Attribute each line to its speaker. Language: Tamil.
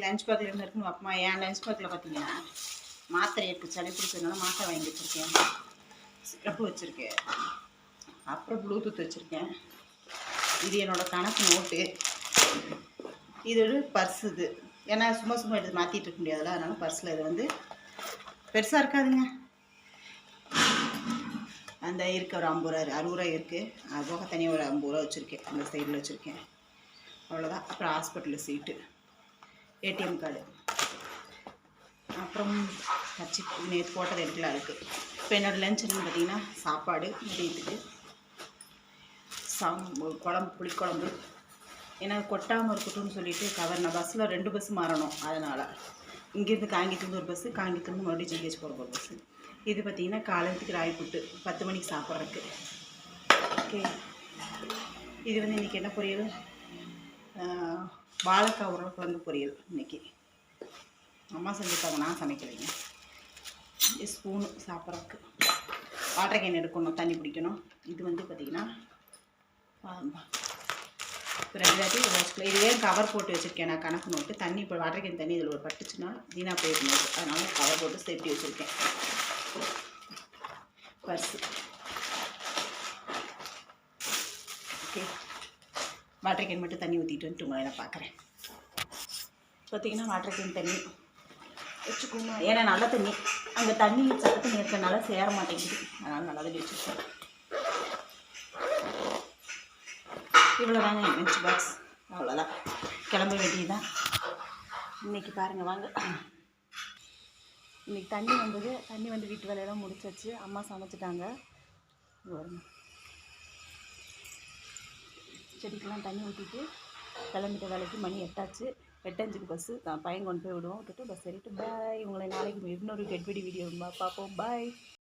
Speaker 1: லஞ்ச் பேக்கில் என்ன இருக்குன்னு அப்பமா என் லஞ்ச் பேக்கில் பார்த்தீங்கன்னா மாத்திரை இருக்குது சளி பிடிச்சதுனால மாத்திரை வாங்கி வச்சுருக்கேன். சிறப்பு வச்சுருக்கேன். அப்புறம் ப்ளூடூத் வச்சுருக்கேன். இது என்னோடய கணக்கு நோட்டு இது ஒரு பர்ஸ் இது. ஏன்னா சும்மா சும்மா எடுத்து மாற்றிட்டு இருக்க முடியாதுல்ல. அதனால பர்ஸில் இது வந்து பெருசாக இருக்காதுங்க. அந்த இருக்க. ஒரு ஐம்பது ரூபா அறுபது ரூபா இருக்குது அது போக தனியாக ஒரு ஐம்பது ரூபா வச்சுருக்கேன். அந்த சைடில் வச்சுருக்கேன். அவ்வளோதான் அப்புறம் ஹாஸ்பிட்டலில் சீட்டு ஏடிஎம் கார்டு. அப்புறம் கட்சி நேற்று போட்டது எடுக்கலாம் இருக்குது இப்போ என்னோடய லஞ்சுன்னு பார்த்தீங்கன்னா சாப்பாடு மதியத்துக்கு சாம் குழம்பு புளிக்குழம்பு. ஏன்னா கொட்டாமல் இருக்கட்டும்னு சொல்லிட்டு கவர் நான் பஸ்ஸில் ரெண்டு பஸ் மாறணும் அதனால். இங்கேருந்து காங்கியத்துலேருந்து ஒரு பஸ்ஸு காங்கியத்துலேருந்து மறுபடியும் ஜிஹெச் போகிற ஒரு பஸ்ஸு இது பார்த்திங்கன்னா காலத்துக்கு ராய் புட்டு பத்து மணிக்கு சாப்பிட்றதுக்கு. ஓகே இது வந்து இன்றைக்கி என்ன பொரியல்? வாழைக்காய் உருளைக்கிழங்கு பொரியல் இன்னைக்கு. அம்மா செஞ்சுருக்காங்க நான் சமைக்கலைங்க. ஸ்பூனு சாப்பிட்றதுக்கு. வாட்டர் கேன் எடுக்கணும் தண்ணி பிடிக்கணும். இது வந்து பார்த்திங்கன்னா ரெண்டாயிரத்தி வச்சுக்கலாம். இது ஏன் கவர் போட்டு வச்சுருக்கேன் நான் கணக்கு நோட்டு? தண்ணி இப்போ வாட்டர் கேன் தண்ணி இதில் ஒரு பட்டுச்சுன்னா வீணாக போயிடும். அதனால கவர் போட்டு சேஃப்டி வச்சுருக்கேன். பர்ஸு. ஓகே. வாட்டர் கேன் மட்டும் தண்ணி ஊற்றிட்டு வந்துட்டு உங்களை பார்க்குறேன். பார்த்தீங்கன்னா வாட்டர் கேன் தண்ணி. வச்சுக்கோங்க ஏன்னா நல்ல தண்ணி. அங்கே தண்ணி சத்த தண்ணி இருக்கிறனால சேர மாட்டேங்குது. அதனால் நல்ல தண்ணி வச்சுருக்கேன். இவ்வளோதாங்க என் லஞ்ச் பாக்ஸ் அவ்வளோதான் கிளம்ப வேண்டியதுதான். இன்றைக்கி பாருங்கள் வாங்க. இன்றைக்கி தண்ணி வந்தது தண்ணி வந்து வீட்டு வேலையெல்லாம் முடிச்சாச்சு. அம்மா சமைச்சிட்டாங்க. இங்க செடிக்கெல்லாம் தண்ணி ஊற்றிட்டு கிளம்பிட்ட வேலைக்கு மணி எட்டாச்சு. எட்டஞ்சுக்கு பஸ்ஸு பையன் கொண்டு போய் விடுவோம். விட்டுட்டு பஸ் ஏறிட்டு பாய் உங்களை நாளைக்கு இன்னொரு கெட்படி வீடியோ பார்ப்போம். பாய்